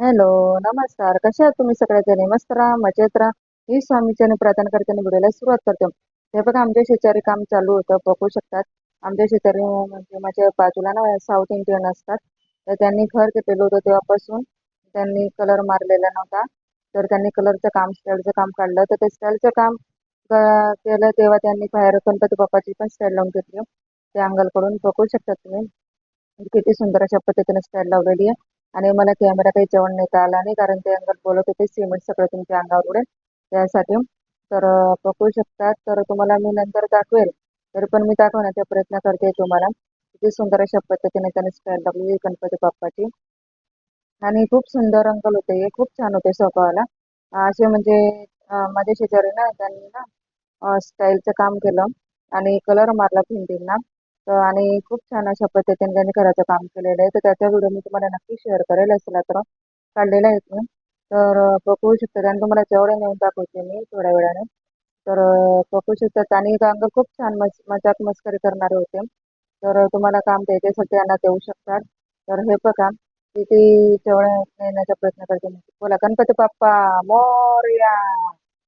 Hello नमस्कार. कसे आहात तुम्ही सगळ्याजणी मस्त राहा मजेत राहा. ही स्वामीच्याने प्रार्थना करताना व्हिडिओला सुरुवात करते. हे बघा आमच्या शेजारी काम चालू होतं बघू शकतात. आमच्या शेजारी म्हणजे माझ्या बाजूला ना साऊथ इंडियन असतात. तर त्यांनी घर घेतलेलं होतं तेव्हापासून. त्यांनी कलर मारलेला नव्हता. तर त्यांनी कलरचं काम स्टाईलचं काम काढलं. तर ते स्टाईलचं काम केलं तेव्हा त्यांनी बाहेर गणपती बाप्पाची पण स्टाईल लावून घेतली. त्या अँगलकडून बघू शकतात तुम्ही. किती सुंदर अशा पद्धतीने स्टाईल लावलेली आहे. आणि मला कॅमेरा काही जेवण नेता आला नाही कारण ते अंगात बोलत होते सिमेंट सगळं तुमच्या अंगावर उडेल. त्यासाठी. तर पकडू शकतात तर तुम्हाला मी नंतर दाखवेल. तरी पण मी दाखवण्याचा प्रयत्न करते तुम्हाला. किती सुंदर अशा पद्धतीने त्याने स्टाईल लागली गणपती बाप्पाची. आणि खूप सुंदर अंकल होते हे. खूप छान होते स्वभावाला. असे म्हणजे माझ्या शेजारी ना त्यांनी ना स्टाईलचं काम केलं. आणि कलर मारला भिंतींना. आणि खूप छान अशा पद्धतीने त्यांनी घराचं काम केलेलं आहे. तर त्याचा व्हिडिओ मी तुम्हाला नक्की शेअर करेल असला तर काढलेला आहे मी. तर बघू शकतात आणि तुम्हाला जेवढे नेऊन दाखवते मी थोड्या वेळाने. तर बघू शकतात आणि अंग खूप छान मज मजाक मस्करी करणारे होते. तर तुम्हाला काम त्याच्यासाठी यांना देऊ शकतात. तर हे बघा किती जेवढे नेण्याचा प्रयत्न करते. बोला गणपती बाप्पा मोर्या!